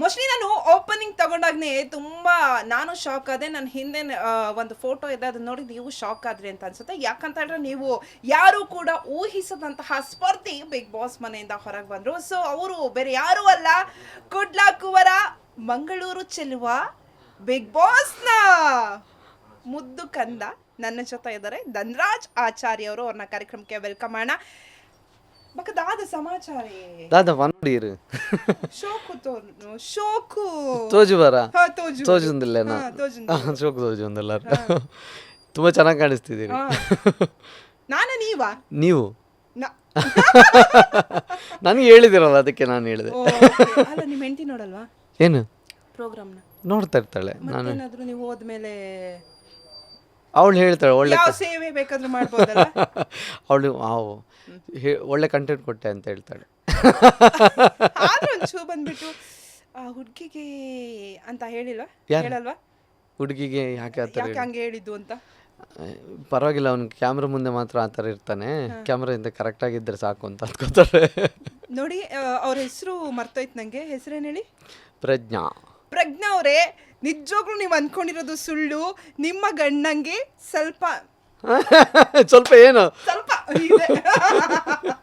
Mostly ನಾನು opening ತಗೊಂಡಾಗನೇ ತುಂಬ ನಾನು ಶಾಕ್ ಆದೆ. ನನ್ನ ಹಿಂದೆ ಒಂದು ಫೋಟೋ ಇದೆ, ಅದನ್ನ ನೋಡಿ ನೀವು ಶಾಕ್ ಆದ್ರಿ ಅಂತ ಅನ್ಸುತ್ತೆ. ಯಾಕಂತ ಹೇಳಿದ್ರೆ ನೀವು ಯಾರು ಕೂಡ ಊಹಿಸದಂತಹ ಸ್ಪರ್ಧಿ ಬಿಗ್ ಬಾಸ್ ಮನೆಯಿಂದ ಹೊರಗೆ ಬಂದರು. ಸೊ ಅವರು ಬೇರೆ ಯಾರು ಅಲ್ಲ. ಕುಡ್ಲಾ ಕುವರ ಮಂಗಳೂರು ಚೆಲುವ ಬಿಗ್ ಬಾಸ್ನ ಮುದ್ದು ಕಂದ ನನ್ನ ಜೊತೆ ಇದ್ದಾರೆ. ಧನ್ರಾಜ್ ಆಚಾರ್ಯ ಅವರು ಅವ್ರನ್ನ ಕಾರ್ಯಕ್ರಮಕ್ಕೆ ವೆಲ್ಕಮ್ ಮಾಡೋಣ ಬಕದಾದ ಸಮಾಚಾರ ದಾದ ಪನ್ನಡೀರು ಶೋಕು ತೋನು ಶೋಕು ತೋಜು ಬರ ಹಾ, ತೋಜು. ತೋಜುಂದಿಲ್ಲ. ಶೋಕ್ ತೋಜು ಒಂದಲ್ಲ ತುಂಬಾ ಚೆನ್ನಾಗಿ ಕಾಣಿಸ್ತಿದ್ದೀರಿ ನಾನು ನೀವಾ ನೀವು ನನಗೆ ಹೇಳಿದಿರಲ್ಲ ಅದಕ್ಕೆ ನಾನು ಹೇಳಿದೆ ಅಲ್ಲ ನಿಮ್ಮ ಹೆಂಡತಿ ನೋಡಲ್ವಾ ಏನು ಪ್ರೋಗ್ರಾಮ್ನ ನೋಡ್ತಾ ಇರ್ತಾಳೆ ನಾನು ಮತ್ತೇನಾದ್ರೂ ನೀವು ಹೋದ್ಮೇಲೆ ಅವಳು ಹೇಳ್ತಾಳೆ ಒಳ್ಳೆ ಯಾವ ಸೇವೆ ಬೇಕಾದ್ರೂ ಮಾಡ್ಬೋದಲ್ಲ? ಅವಳು ಅವು ಒಳ್ಳೆ ಕಂಟೆಂಟ್ ಕೊಟ್ಟೆ ಅಂತ ಹೇಳ್ತಾಳೆ. ಆದ್ರೂ ಒಂಚೂರು ಬಂದ್ಬಿಟ್ಟು ಆ ಹುಡ್ಗಿಗೆ ಅಂತ ಹೇಳಿಲ್ವಾ? ಯಾರು? ಹೇಳಲ್ವಾ? ಹುಡುಗಿಗೆ ಯಾಕೆ ಆ ಥರ ಯಾಕೆ ಹಂಗೆ ಹೇಳಿದ್ದು ಅಂತ? ಪರವಾಗಿಲ್ಲ ಅವ್ನು ಕ್ಯಾಮ್ರಾ ಮುಂದೆ ಮಾತ್ರ ಆ ಥರ ಇರ್ತಾನೆ. ಕ್ಯಾಮ್ರಾದಿಂದ ಕರೆಕ್ಟಾಗಿದ್ದರೆ ಸಾಕು ಅಂತ ಅಂದ್ಕೋತಾರೆ ನೋಡಿ ಅವ್ರ ಹೆಸರು ಮರ್ತೋಯ್ತು ನಂಗೆ. ಹೆಸರೇನು ಹೇಳಿ? ಪ್ರಜ್ಞಾ. ಪ್ರಜ್ಞಾ ಅವರೇ. ನಿಜವಾಗ್ಲೂ ನೀವು ಅನ್ಕೊಂಡಿರೋದು ಸುಳ್ಳು. ನಿಮ್ಮ ಗಂಡಂಗೆ ಸ್ವಲ್ಪ ಸ್ವಲ್ಪ ಏನು? ಸ್ವಲ್ಪ ಇದೆ.